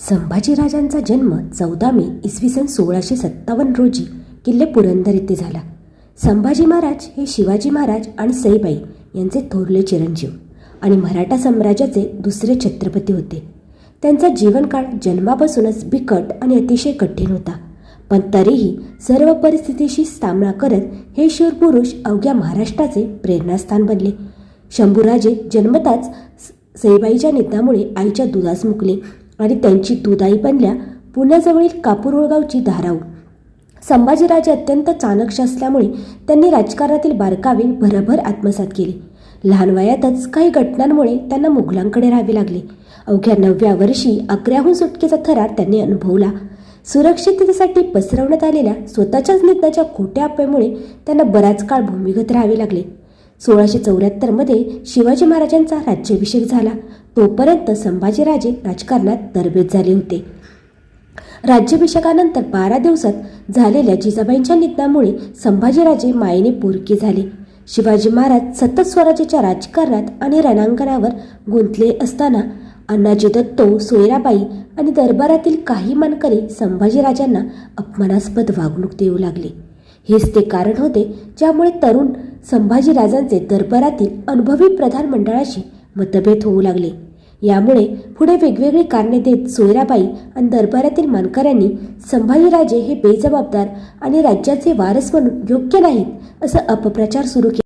संभाजीराजांचा जन्म चौदा मे इसवी सन सोळाशे सत्तावन्न रोजी किल्ले पुरंदर येथे झाला. संभाजी महाराज हे शिवाजी महाराज आणि सईबाई यांचे थोरले चिरंजीव आणि मराठा साम्राज्याचे दुसरे छत्रपती होते. त्यांचा जीवनकाळ जन्मापासूनच बिकट आणि अतिशय कठीण होता. पण तरीही सर्व परिस्थितीशी सामना करत हे शूरपुरुष अवघ्या महाराष्ट्राचे प्रेरणास्थान बनले. शंभूराजे जन्मताच सईबाईच्या निधनामुळे आईच्या दुधास मुकले. आणि त्यांची दुधाई बनल्या पुण्याजवळील कापूरहोळगावची धाराऊ. संभाजीराजे अत्यंत चाणक्ष असल्यामुळे त्यांनी राजकारणातील बारकावे भरभर आत्मसात केले. लहान वयातच काही घटनांमुळे त्यांना मुघलांकडे राहावे लागले. अवघ्या नवव्या वर्षी अकराहून सुटकेचा थरार त्यांनी अनुभवला. सुरक्षिततेसाठी पसरवण्यात आलेल्या स्वतःच्याच निधनाच्या खोट्या अफवेमुळे त्यांना बराच काळ भूमिगत राहावे लागले. सोळाशे चौऱ्याहत्तरमध्ये शिवाजी महाराजांचा राज्याभिषेक झाला. तोपर्यंत संभाजीराजे राजकारणात तरबेज झाले होते. राज्याभिषेकानंतर बारा दिवसात झालेल्या जिजाबाईंच्या निधनामुळे संभाजीराजे मायेने पोरके झाले. शिवाजी महाराज सतत स्वराज्याच्या राजकारणात आणि रणांगणावर गुंतले असताना अण्णाजी दत्तो सोयराबाई आणि दरबारातील काही मानकरी संभाजीराजांना अपमानास्पद वागणूक देऊ लागले. हेच ते कारण होते ज्यामुळे तरुण संभाजीराजांचे दरबारातील अनुभवी प्रधान मंडळाशी मतभेद होऊ लागले. यामुळे पुढे वेगवेगळी कारणे देत सोयराबाई आणि दरबारातील मानकऱ्यांनी संभाजीराजे हे बेजबाबदार आणि राज्याचे वारस म्हणून योग्य नाहीत असं अपप्रचार सुरू केला.